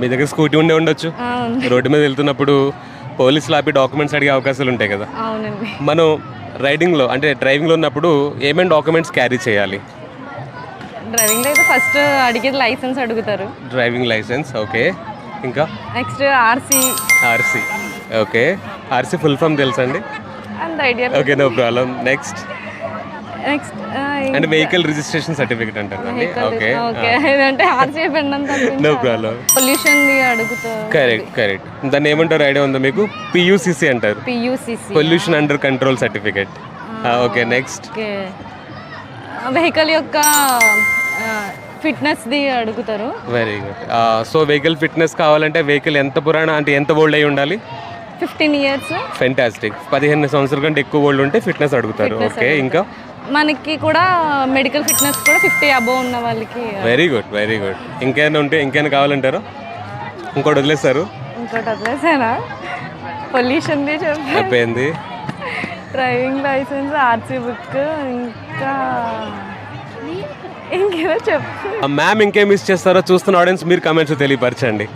మీ దగ్గర స్కూటీ ఉండే ఉండొచ్చు. రోడ్డు మీద వెళ్తున్నప్పుడు పోలీసులు ఆపి డాక్యుమెంట్స్ అడిగే అవకాశాలు ఉంటాయి కదా. అవునండి. మనం రైడింగ్లో అంటే డ్రైవింగ్లో ఉన్నప్పుడు ఏమేమి డాక్యుమెంట్స్ క్యారీ చేయాలి? డ్రైవింగ్ అయితే ఫస్ట్ అడిగేది లైసెన్స్ అడుగుతారు. Driving licence okay. ఇంకా? Next RC. RC okay. RC full form తెలుసా అండి? అంత idea okay no problem next? Next అంటే వెహికల్ రిజిస్ట్రేషన్ సర్టిఫికేట్ అంటారు ఓకే. ఓకే. ఇదంటే ఆర్సీ పెండం నో ప్రాబ్లం పొల్యూషన్ అడుగుతారు. కరెక్ట్ కరెక్ట్ దాన్ని ఏమంటారు? ఐడియా ఉందా మీకు? పియూసిసి అంటారు. PUCC pollution under control certificate okay. Next vehicle యొక్క ఫిట్నెస్ ది అడుగుతారు. Very good so vehicle fitness కావాలంటే వెహికల్ ఎంత పురాణ అంటే ఎంత ఓల్డ్ అయి ఉండాలి? ఫిఫ్టీన్ ఇయర్స్ ఫెంటాస్టిక్ పదిహేను సంవత్సరాల కంటే ఎక్కువ ఓల్డ్ ఉంటే ఫిట్నెస్ అడుగుతారు. ఓకే ఇంకా? మనకి కూడా మెడికల్ ఫిట్నెస్ కూడా ఫిఫ్టీ అబోవ్ ఉన్న వాళ్ళకి వెరీ గుడ్ వెరీ గుడ్ ఇంకేమైనా ఉంటే ఇంకేమైనా కావాలంటారా? ఇంకోటి వదిలేస్తారు ఇంకోటి వదిలేసానా పొల్యూషన్ది చెప్పి. అయిపోయింది. డ్రైవింగ్ లైసెన్స్ ఆర్సీ బుక్ ఇంకా ఇంకేదో చెప్పు. మ్యామ్ ఇంకేం మిస్ చేస్తారో చూస్తున్న ఆడియన్స్ మీరు కమెంట్స్ తెలియపరచండి.